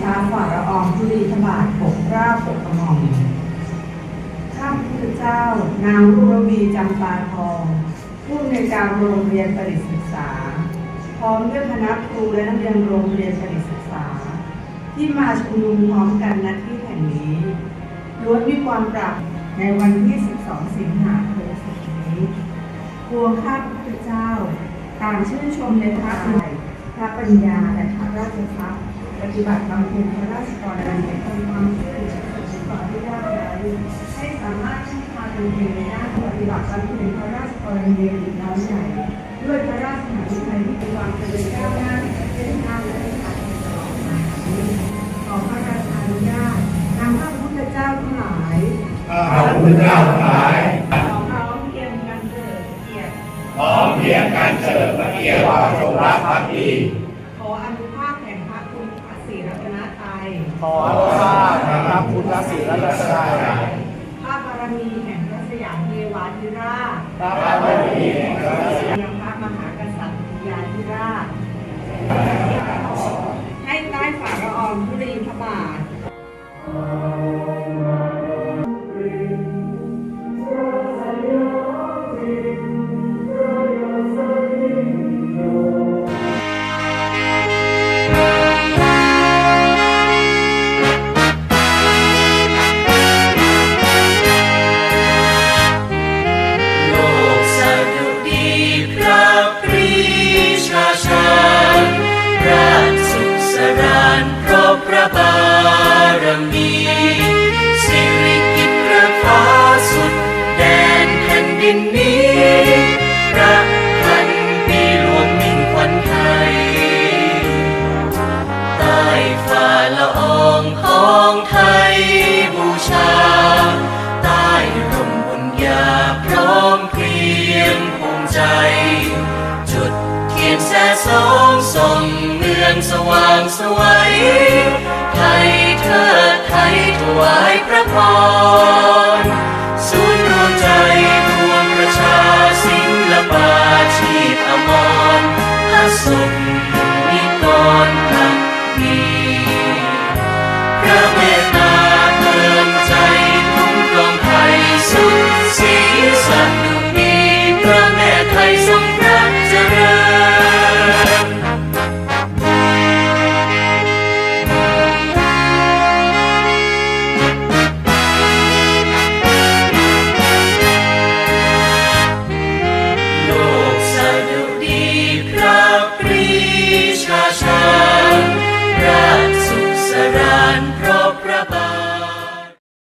ชาฝ่าละอองธุลีพระบาทปกเกล้าปกกระหม่อมข้าพระพุทธเจ้า นางรุรวีจำปาทอง ผู้อำนการโรงเรียนปริศึกษา พร้อมด้วยคณะครูและนักเรียนโรงเรียนปริศึกษา ที่มาชุมนุมพร้อมกันณที่แห่งนี้ล้วนมีความปรับในวันที่ 12 สิงหาคมนี้พวงข้าพระพุทธเจ้า ต่างชื่นชมในพระอัยพระปัญญาและพระราชทรัพย์ ปฏิบัติบำเพ็ญพระราชกรณียกิจความช่วยเหลือประชาชนที่ยากไร้ให้สามารถพึ่งพาตนเองในด้านปฏิบัติบำเพ็ญพระราชกรณียกิจน้อยใหญ่ด้วยพระราชมหาวิทยาลัยที่มีความเจริญก้าวหน้าในประเทาติและประชาชนตลอขอพระราชานุญาตนำพระพุทธเจ้าทั้งหลายพระพุทธเจ้าทั้งหลายพร้อมเพรียงกันเถิดเกียรติพร้อมเพรียงกันเฉลิมพระเกียรติความจงรักภักดีขออนุ รัยขออนุภาพนะครับคุณรัศิรัตนตรัยพระบารมีแห่งพระสยามเทวาธิราชพระบารมี นนี้พระพันปีหลวงมิ่งขวัญไทยใต้ฝ่าละอองของไทยบูชา ใต้ร่มบุญญาพร้อมเพรียงภูมิใจ จุดเทียนแสสองส่องเมืองสว่างสวัยไทยเทิดไทยถวายพระพร Бачить амон.